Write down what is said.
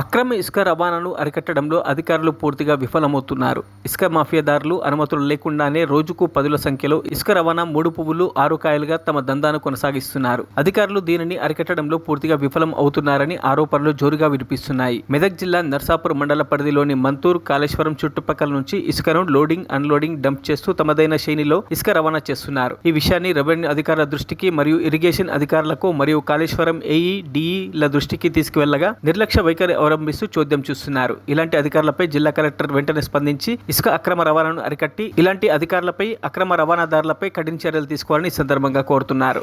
అక్రమ ఇసుక రవాణాను అరికట్టడంలో అధికారులు పూర్తిగా విఫలమవుతున్నారు. ఇసుక మాఫియాదారులు అనుమతులు లేకుండానే రోజుకు పదుల సంఖ్యలో ఇసుక రవాణా మూడు పువ్వులు ఆరు కాయలుగా తమ దందాను కొనసాగిస్తున్నారు. అధికారులు దీనిని అరికట్టడంలో పూర్తిగా విఫలం అవుతున్నారని ఆరోపణలు జోరుగా వినిపిస్తున్నాయి. మెదక్ జిల్లా నర్సాపూర్ మండల పరిధిలోని మంతూర్ కాళేశ్వరం చుట్టుపక్కల నుంచి ఇసుకను లోడింగ్ అన్లోడింగ్ డంప్ చేస్తూ తమదైన శైలిలో ఇసుక రవాణా చేస్తున్నారు. ఈ విషయాన్ని రెవెన్యూ అధికారుల దృష్టికి మరియు ఇరిగేషన్ అధికారులకు మరియు కాళేశ్వరం ఏఈ డిఈల దృష్టికి తీసుకువెళ్ళగా నిర్లక్ష్య వైఖరి అవలంబిస్తూ చోద్యం చూస్తున్నారు. ఇలాంటి అధికారులపై జిల్లా కలెక్టర్ వెంటనే స్పందించి ఇసుక అక్రమ రవాణాను అరికట్టి ఇలాంటి అధికారులపై అక్రమ రవాణాదారులపై కఠిన చర్యలు తీసుకోవాలని ఈ సందర్భంగా కోరుతున్నారు.